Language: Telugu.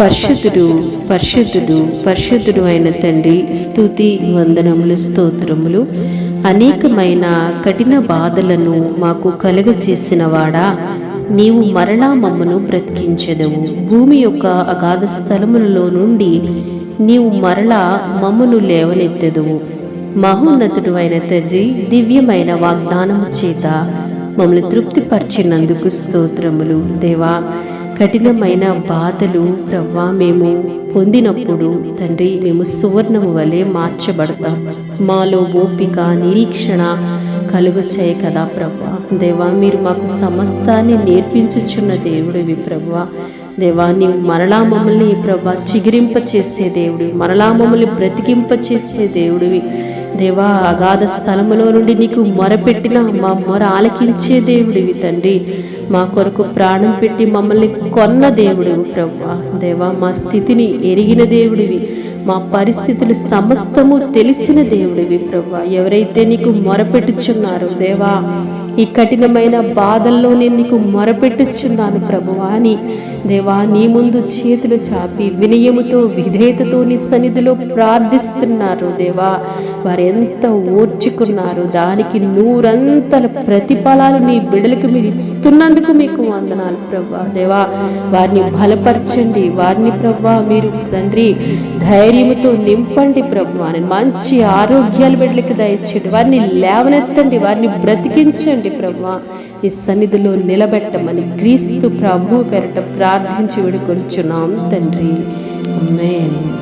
పరిశుద్ధుడు పరిశుద్ధుడు పరిశుద్ధుడు అయిన తండ్రి స్థుతి వందనములు స్తోత్రములు అనేకమైన కఠిన బాధలను మాకు కలుగచేసిన వాడా నీవు మరణా మమ్మను బ్రతికించదవు. భూమి యొక్క అగాధ స్థలములలో నుండి నీవు మరలా మమ్మను లేవనెత్తెదవు. మహోన్నతుడు అయిన తండ్రి దివ్యమైన వాగ్దానము చేత మమ్మల్ని తృప్తిపరిచినందుకు స్తోత్రములు. దేవా కఠినమైన బాధలు ప్రవ్వా మేము పొందినప్పుడు తండ్రి మేము సువర్ణము వలె మార్చబడతాం. మాలో ఓపిక నిరీక్షణ కలుగు చేయ కదా ప్రభా దేవా మీరు మాకు సమస్తాన్ని నేర్పించుచున్న దేవుడివి ప్రభా దేవా నీవు మరలా మమ్మల్ని ప్రభా చిగిరింప చేసే దేవుడివి మరలా మమ్మల్ని బ్రతికింప చేసే దేవుడివి. దేవా అగాధ స్థలములో నుండి నీకు మొరపెట్టిన మా మొర ఆలకించే దేవుడివి తండ్రి. మా కొరకు ప్రాణం పెట్టి మమ్మల్ని కొన్న దేవుడివి ప్రభా దేవా మా స్థితిని ఎరిగిన దేవుడివి మా పరిస్థితులు సమస్తము తెలిసిన దేవుడివి ప్రభా ఎవరైతే నీకు మొరపెట్టుచున్నారో దేవా ఈ కఠినమైన బాధల్లో నేను నీకు మొరపెట్టుచున్నాను ప్రభువా అని. దేవా నీ ముందు చేతులు చాపి వినయముతో విధేయతతో నీ సన్నిధిలో ప్రార్థిస్తున్నారు దేవా. వారు ఎంత ఓర్చుకున్నారు దానికి నూరంతల ప్రతిఫలాలు నీ బిడలకు మీరు ఇస్తున్నందుకు మీకు వందనాలు ప్రభా దేవా వారిని బలపరచండి వారిని ప్రభా మీరు తండ్రి ధైర్యముతో నింపండి ప్రభు అని మంచి ఆరోగ్యాలు బిడ్డలకు దయచేయండి. వారిని లేవనెత్తండి వారిని బ్రతికించండి ప్రభా ఈ సన్నిధిలో నిలబెట్టమని క్రీస్తు ప్రభు పెరట ప్రార్థించి విడుకొంచున్నాం తండ్రి. ఆమేన్.